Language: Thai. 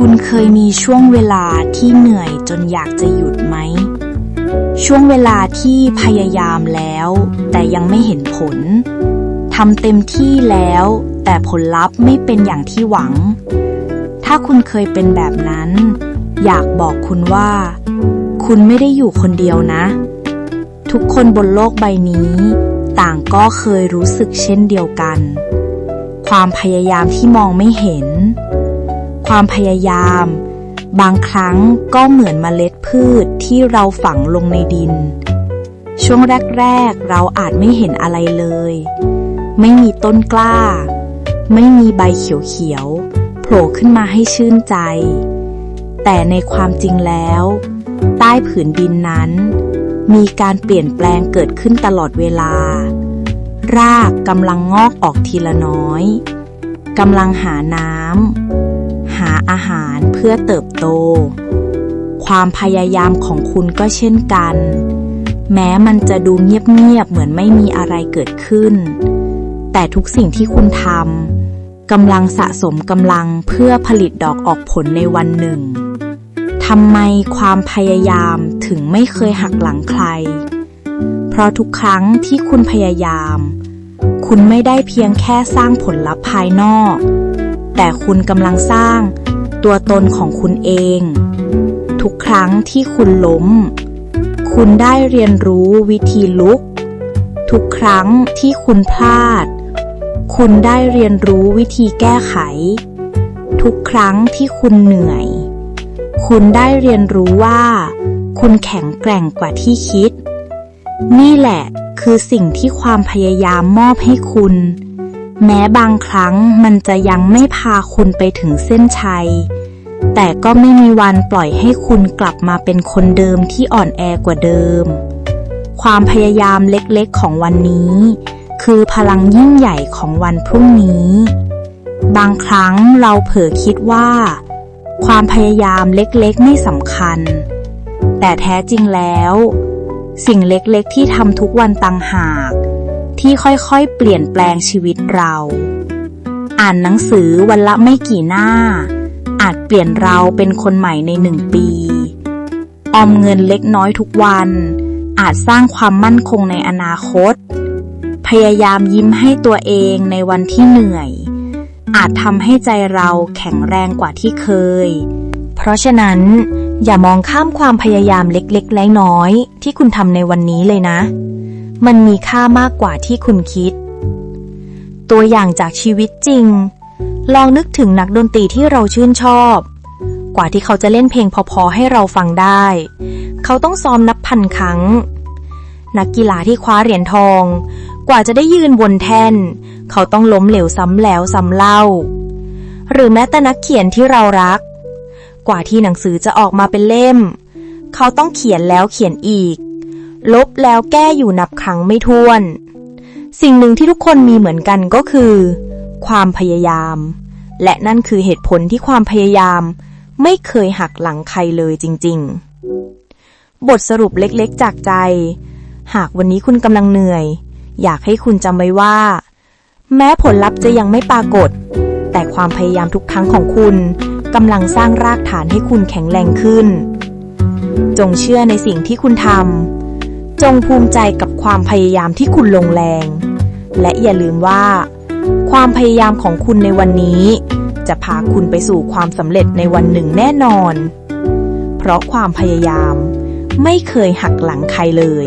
คุณเคยมีช่วงเวลาที่เหนื่อยจนอยากจะหยุดไหม ช่วงเวลาที่พยายามแล้ว แต่ยังไม่เห็นผลทำเต็มที่แล้ว แต่ผลลัพธ์ไม่เป็นอย่างที่หวัง ถ้าคุณเคยเป็นแบบนั้น อยากบอกคุณว่า คุณไม่ได้อยู่คนเดียวนะ ทุกคนบนโลกใบนี้ ต่างก็เคยรู้สึกเช่นเดียวกัน ความพยายามที่มองไม่เห็น ความพยายาม บางครั้งก็เหมือนเมล็ดพืชที่เราฝังลงในดิน ช่วงแรก ๆ เราอาจไม่เห็นอะไรเลย ไม่มีต้นกล้า ไม่มีใบเขียวๆโผล่ขึ้นมาให้ชื่นใจ แต่ในความจริงแล้ว ใต้ผืนดินนั้น มีการเปลี่ยนแปลงเกิดขึ้นตลอดเวลา รากกำลังงอกออกทีละน้อยกำลังหาน้ำ อาหารเพื่อเติบโต ความพยายามของคุณก็เช่นกัน แม้มันจะดูเงียบๆเหมือนไม่มีอะไรเกิดขึ้น แต่ทุกสิ่งที่คุณทำกำลังสะสมกำลังเพื่อผลิตดอกออกผลในวันหนึ่งทำไมความพยายามถึงไม่เคยหักหลังใคร เพราะทุกครั้งที่คุณพยายาม คุณไม่ได้เพียงแค่สร้างผลลัพธ์ภายนอก แต่คุณกำลังสร้างตัวตนของคุณเอง ทุกครั้งที่คุณล้ม คุณได้เรียนรู้วิธีลุก ทุกครั้งที่คุณพลาด คุณได้เรียนรู้วิธีแก้ไข ทุกครั้งที่คุณเหนื่อย คุณได้เรียนรู้ว่า คุณแข็งแกร่งกว่าที่คิด นี่แหละคือสิ่งที่ความพยายามมอบให้คุณ แม้บางครั้งมันจะยังไม่พาคุณไปถึงเส้นชัย แต่ก็ไม่มีวันปล่อยให้คุณกลับมาเป็นคนเดิมที่อ่อนแอกว่าเดิม ความพยายามเล็กๆของวันนี้ คือพลังยิ่งใหญ่ของวันพรุ่งนี้ บางครั้งเราเผลอคิดว่า ความพยายามเล็กๆไม่สำคัญ แต่แท้จริงแล้ว สิ่งเล็กๆที่ทำทุกวันต่างหาก ที่ค่อยๆ เปลี่ยนแปลงชีวิตเรา อ่านหนังสือวันละไม่กี่หน้า อาจเปลี่ยนเราเป็นคนใหม่ในหนึ่งปี ออมเงินเล็กน้อยทุกวัน อาจสร้างความมั่นคงในอนาคต พยายามยิ้มให้ตัวเองในวันที่เหนื่อย อาจทำให้ใจเราแข็งแรงกว่าที่เคย เพราะฉะนั้น อย่ามองข้ามความพยายามเล็กๆ น้อยๆที่คุณทำในวันนี้เลยนะ มันมีค่ามากกว่าที่คุณคิด ตัวอย่างจากชีวิตจริง ลองนึกถึงนักดนตรีที่เราชื่นชอบ กว่าที่เขาจะเล่นเพลงพอๆ ให้เราฟังได้ เขาต้องซ้อมนับพันครั้ง นักกีฬาที่คว้าเหรียญทอง กว่าจะได้ยืนบนแท่น เขาต้องล้มเหลวซ้ำแล้วซ้ำเล่า หรือแม้แต่นักเขียนที่เรารัก กว่าที่หนังสือจะออกมาเป็นเล่ม เขาต้องเขียนแล้วเขียนอีก ลบแล้วแก้อยู่นับครั้งไม่ถ้วน สิ่งหนึ่งที่ทุกคนมีเหมือนกันก็คือ ความพยายาม และนั่นคือเหตุผลที่ความพยายาม ไม่เคยหักหลังใครเลยจริง ๆ บทสรุปเล็กๆ จากใจ หากวันนี้คุณกำลังเหนื่อย อยากให้คุณจำไว้ว่า แม้ผลลัพธ์จะยังไม่ปรากฏ แต่ความพยายามทุกครั้งของคุณกำลังสร้างรากฐานให้คุณแข็งแรงขึ้น จงเชื่อในสิ่งที่คุณทำ จงภูมิใจกับความพยายามที่คุณลงแรง และอย่าลืมว่า ความพยายามของคุณในวันนี้ จะพาคุณไปสู่ความสำเร็จในวันหนึ่งแน่นอน เพราะความพยายามไม่เคยหักหลังใครเลย